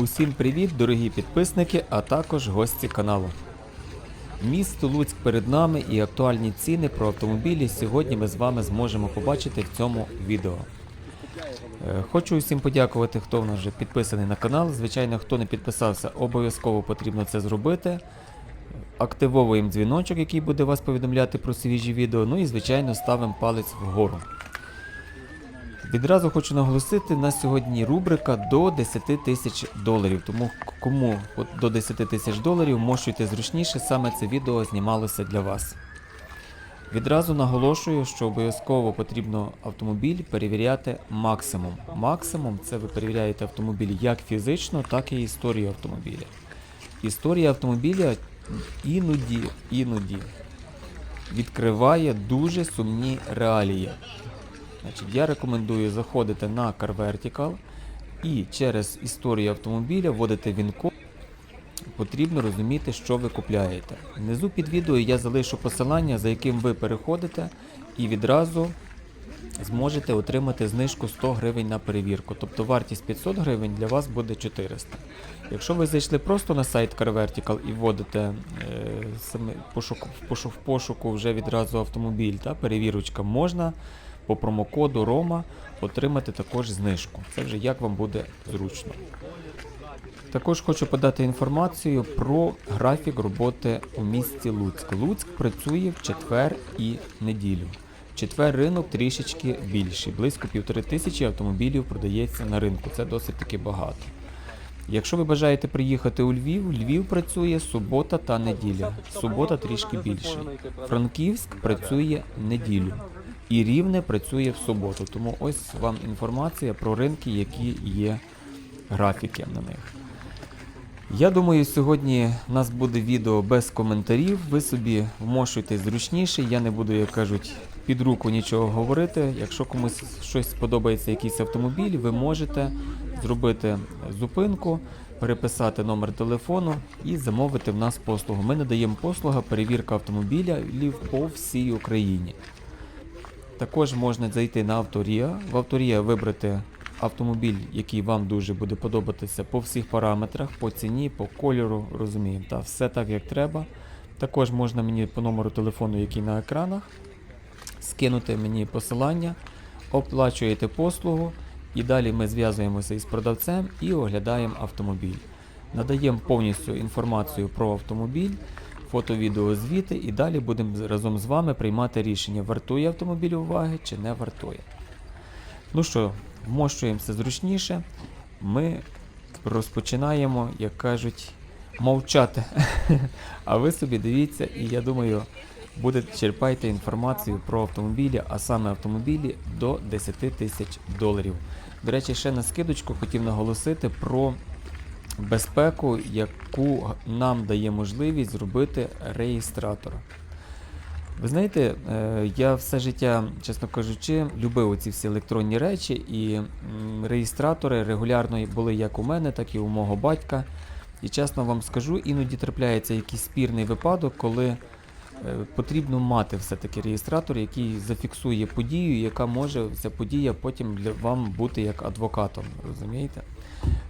Усім привіт, дорогі підписники, а також гості каналу. Місто Луцьк перед нами і актуальні ціни про автомобілі сьогодні ми з вами зможемо побачити в цьому відео. Е, Хочу усім подякувати, хто в нас вже підписаний на канал. Звичайно, хто не підписався, обов'язково потрібно це зробити. Активовуємо дзвіночок, який буде вас повідомляти про свіжі відео. Ну і звичайно ставимо палець вгору. Відразу хочу наголосити, на сьогодні рубрика до 10 тисяч доларів. Тому кому до 10 тисяч доларів можете зручніше, саме це відео знімалося для вас. Відразу наголошую, що обов'язково потрібно автомобіль перевіряти максимум. Максимум це ви перевіряєте автомобіль як фізично, так і історію автомобіля. Історія автомобіля іноді, іноді відкриває дуже сумні реалії. Значить, я рекомендую заходити на Car Vertical і через історію автомобіля вводити він-код. Потрібно розуміти, що ви купляєте. Внизу під відео я залишу посилання, за яким ви переходите, і відразу зможете отримати знижку 100 гривень на перевірку. Тобто вартість 500 гривень для вас буде 400. Якщо ви зайшли просто на сайт Car Vertical і вводите е, в пошук, в пошуку вже відразу автомобіль, та перевірочка можна по промокоду ROMA отримати також знижку. Це вже як вам буде зручно. Також хочу подати інформацію про графік роботи у місті Луцьк. Луцьк працює в четвер і неділю. В четвер ринок трішечки більший, близько півтори тисячі автомобілів продається на ринку. Це досить таки багато. Якщо ви бажаєте приїхати у Львів, Львів працює субота та неділя. Субота трішки більший. Франківськ працює неділю. І Рівне працює в суботу. Тому ось вам інформація про ринки, які є графіки на них. Я думаю, сьогодні у нас буде відео без коментарів. Ви собі вмошуйте зручніше. Я не буду, як кажуть, під руку нічого говорити. Якщо комусь щось сподобається, якийсь автомобіль, ви можете зробити зупинку, переписати номер телефону і замовити в нас послугу. Ми надаємо послуга перевірка автомобіля по всій Україні. Також можна зайти на Авторія. В Авторія вибрати автомобіль, який вам дуже буде подобатися по всіх параметрах, по ціні, по кольору, розуміємо, та все так як треба. Також можна мені по номеру телефону, який на екранах, скинути мені посилання, оплачуєте послугу, і далі ми зв'язуємося із продавцем і оглядаємо автомобіль. Надаємо повністю інформацію про автомобіль, фото, відео, звіти, і далі будемо разом з вами приймати рішення, вартує автомобіль уваги чи не вартує. Ну що, вмощуємося зручніше. Ми розпочинаємо, як кажуть, мовчати. А ви собі дивіться, і я думаю, будете черпайте інформацію про автомобілі, а саме автомобілі до 10 тисяч доларів. До речі, ще на скидочку хотів наголосити про безпеку, яку нам дає можливість зробити реєстратор. Ви знаєте, е, я все життя, чесно кажучи, любив ці всі електронні речі, і реєстратори регулярно були як у мене, так і у мого батька. І чесно вам скажу, іноді трапляється якийсь спірний випадок, коли е, потрібно мати все-таки реєстратор, який зафіксує подію, яка може ця подія потім для вам бути як адвокатом. Розумієте?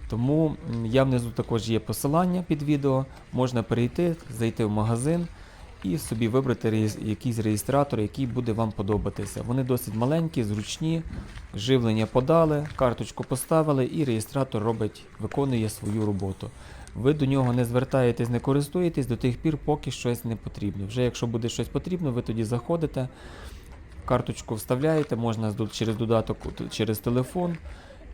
Тому я внизу також є посилання під відео, можна перейти, зайти в магазин і собі вибрати якийсь реєстратор, який буде вам подобатися. Вони досить маленькі, зручні, живлення подали, карточку поставили, і реєстратор робить, виконує свою роботу. Ви до нього не звертаєтесь, не користуєтесь до тих пір, поки щось не потрібно. Вже якщо буде щось потрібно, ви тоді заходите, карточку вставляєте, можна через додаток, через телефон,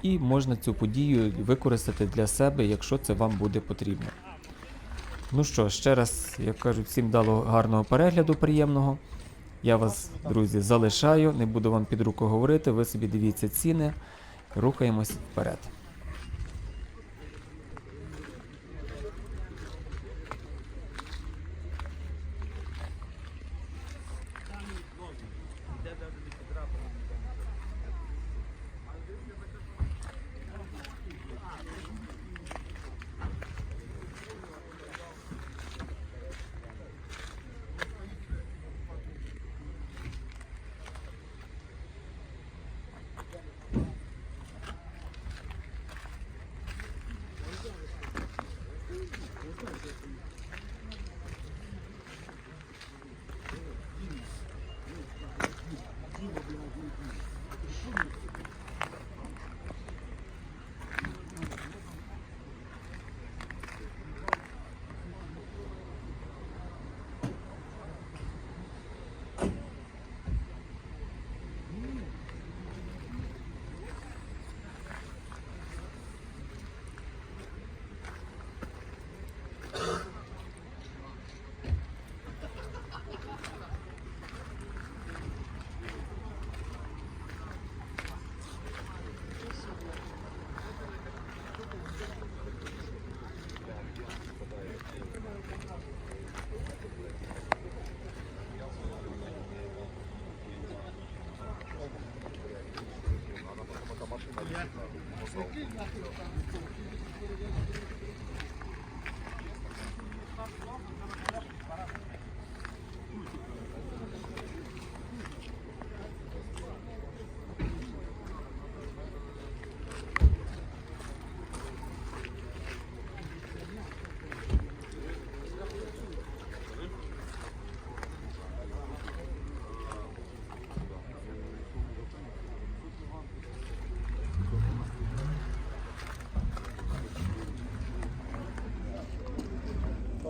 і можна цю подію використати для себе, якщо це вам буде потрібно. Ну що, ще раз, як кажуть, всім дало гарного перегляду, приємного. Я вас, друзі, залишаю, не буду вам під руку говорити, ви собі дивіться ціни, рухаємось вперед. Thank you.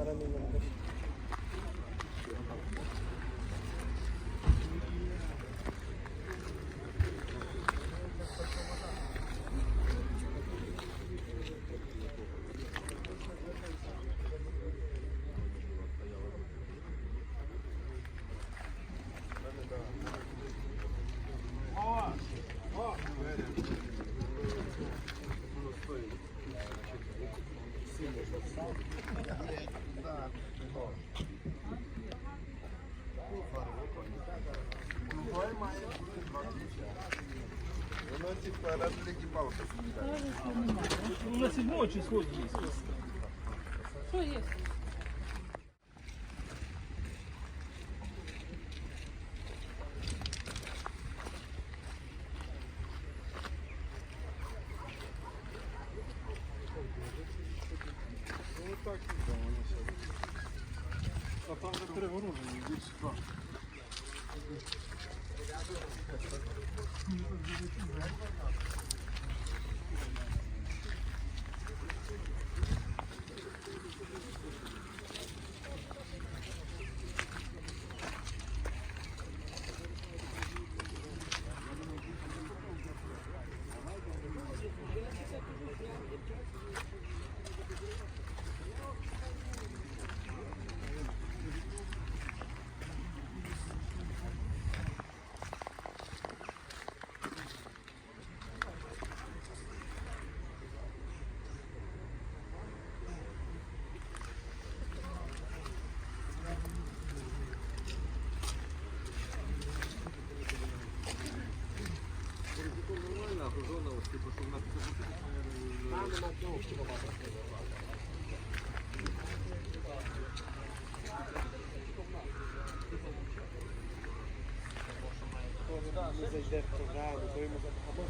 para mim. На нас седьмое число есть. Що є? Ну так і да, воно все. А там же перегорожено, здесь сюда. Не зайде в програму, то йому або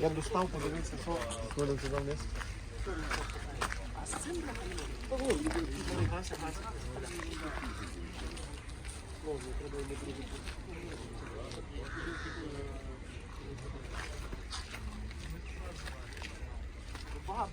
Я достав, подивився, що сходив туди вниз. Багато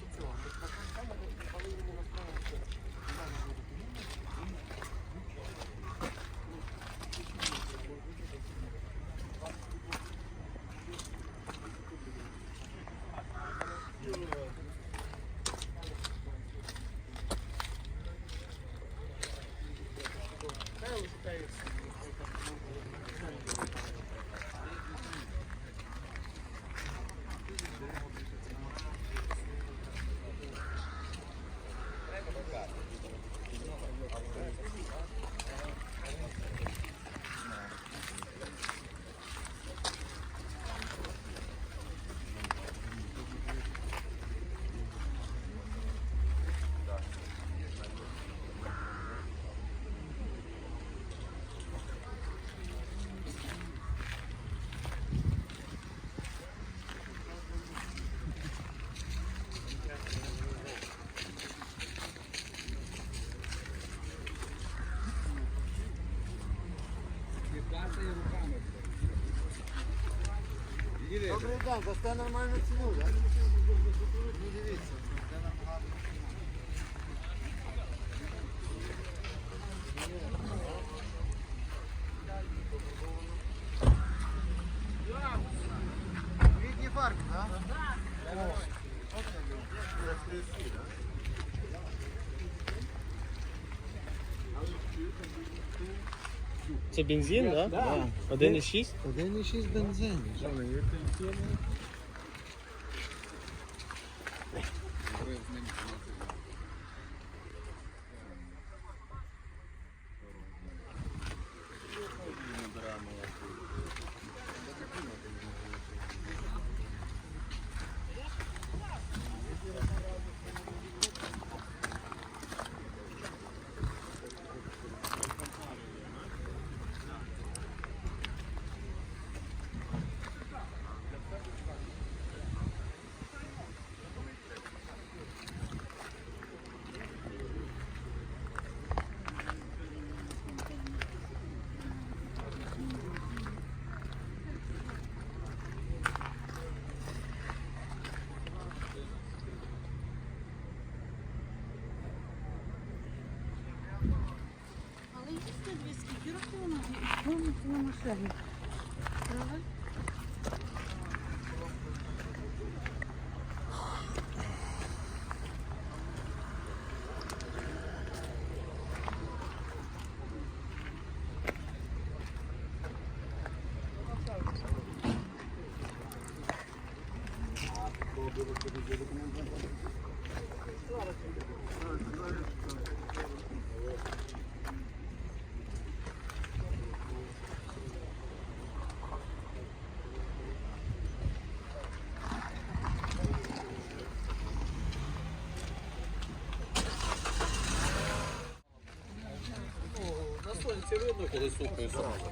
цього. Добрий день, дасте нормальну ціну, так? Ну дивіться, це набагато. Квітні фарби, так? Це бензин, так? Да? 1,6? 1,6 бензин. На на машині. Правда? На сонці видно, коли сухою сразу.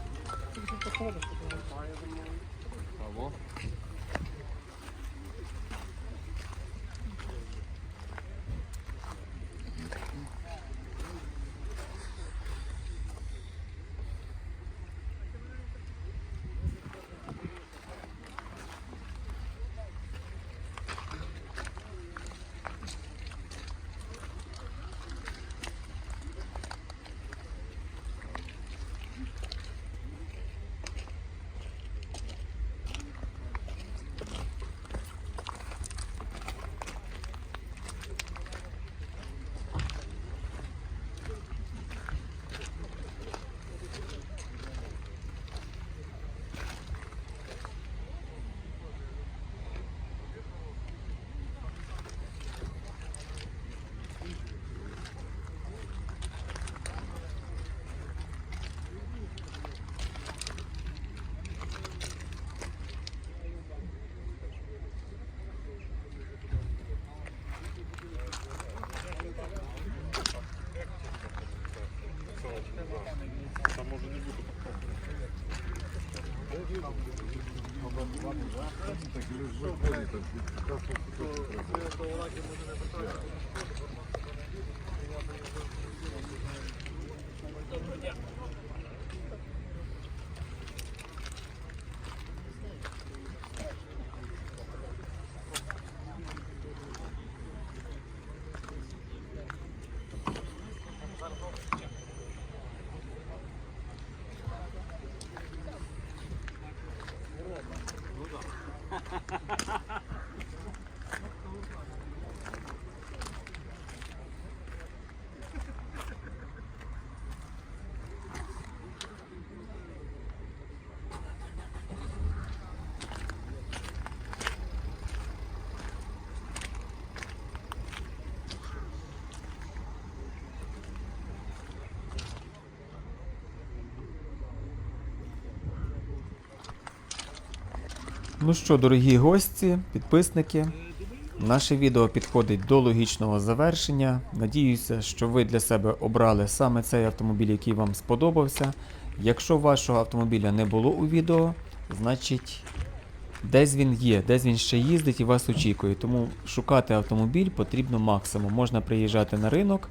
Або? Ну що, дорогі гості, підписники, наше відео підходить до логічного завершення. Надіюся, що ви для себе обрали саме цей автомобіль, який вам сподобався. Якщо вашого автомобіля не було у відео, значить десь він є, десь він ще їздить і вас очікує. Тому шукати автомобіль потрібно максимум. Можна приїжджати на ринок,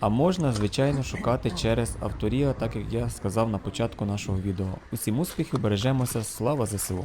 а можна, звичайно, шукати через авторія, так як я сказав на початку нашого відео. Усім успіхів, бережемося, слава ЗСУ!